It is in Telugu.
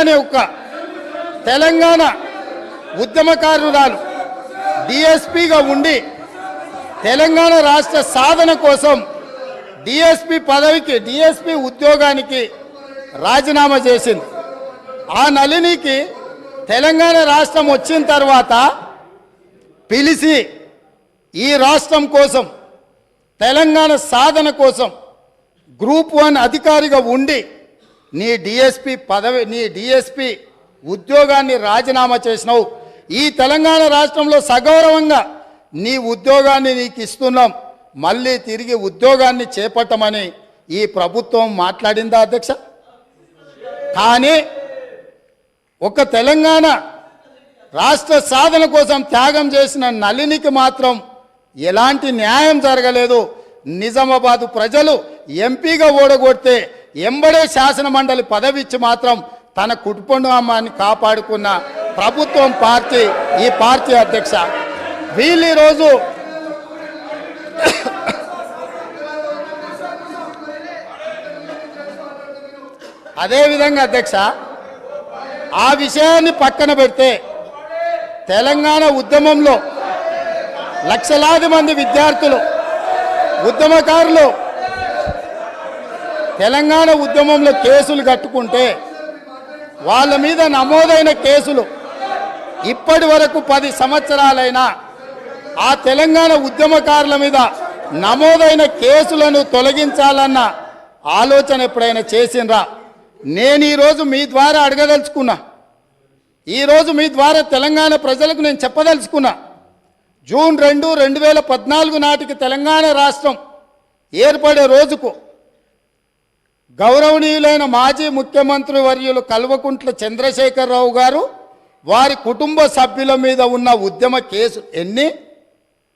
అనే ఒక తెలంగాణ ఉద్యమకారురాలు డిఎస్పిగా ఉండి తెలంగాణ రాష్ట్ర సాధన కోసం డిఎస్పి పదవికి డిఎస్పి ఉద్యోగానికి రాజీనామా చేసింది. ఆ నళినికి తెలంగాణ రాష్ట్రం వచ్చిన తర్వాత పిలిచి ఈ రాష్ట్రం కోసం తెలంగాణ సాధన కోసం గ్రూప్ వన్ అధికారిగా ఉండి నీ డిఎస్పి పదవి నీ డిఎస్పి ఉద్యోగాన్ని రాజీనామా చేసినావు. ఈ తెలంగాణ రాష్ట్రంలో సగౌరవంగా నీ ఉద్యోగాన్ని నీకు ఇస్తున్నాం. మళ్ళీ తిరిగి ఉద్యోగాన్ని చేపట్టమని ఈ ప్రభుత్వం మాట్లాడిందా అధ్యక్ష? కానీ ఒక తెలంగాణ రాష్ట్ర సాధన కోసం త్యాగం చేసిన నలినికి మాత్రం ఎలాంటి న్యాయం జరగలేదు. నిజామాబాదు ప్రజలు ఎంపీగా ఓడగొడితే ఎంబడే శాసన మండలి పదవి ఇచ్చి మాత్రం తన కుటుంబాన్ని కాపాడుకున్న ప్రభుత్వం పార్టీ ఈ పార్టీ అధ్యక్ష. వీళ్ళు ఈరోజు అదేవిధంగా అధ్యక్ష ఆ విషయాన్ని పక్కన పెడితే తెలంగాణ ఉద్యమంలో లక్షలాది మంది విద్యార్థులు ఉద్యమకారులు తెలంగాణ ఉద్యమంలో కేసులు కట్టుకుంటే వాళ్ళ మీద నమోదైన కేసులు ఇప్పటి వరకు పది సంవత్సరాలైనా ఆ తెలంగాణ ఉద్యమకారుల మీద నమోదైన కేసులను తొలగించాలన్న ఆలోచన ఎప్పుడైనా చేసిండ్రా? నేను ఈరోజు మీ ద్వారా అడగదలుచుకున్నా. ఈరోజు మీ ద్వారా తెలంగాణ ప్రజలకు నేను చెప్పదలుచుకున్నా. జూన్ రెండు రెండు వేల పద్నాలుగు నాటికి తెలంగాణ రాష్ట్రం ఏర్పడే రోజుకు గౌరవనీయులైన మాజీ ముఖ్యమంత్రి వర్యులు కల్వకుంట్ల చంద్రశేఖరరావు గారు వారి కుటుంబ సభ్యుల మీద ఉన్న ఉద్యమ కేసు ఎన్ని?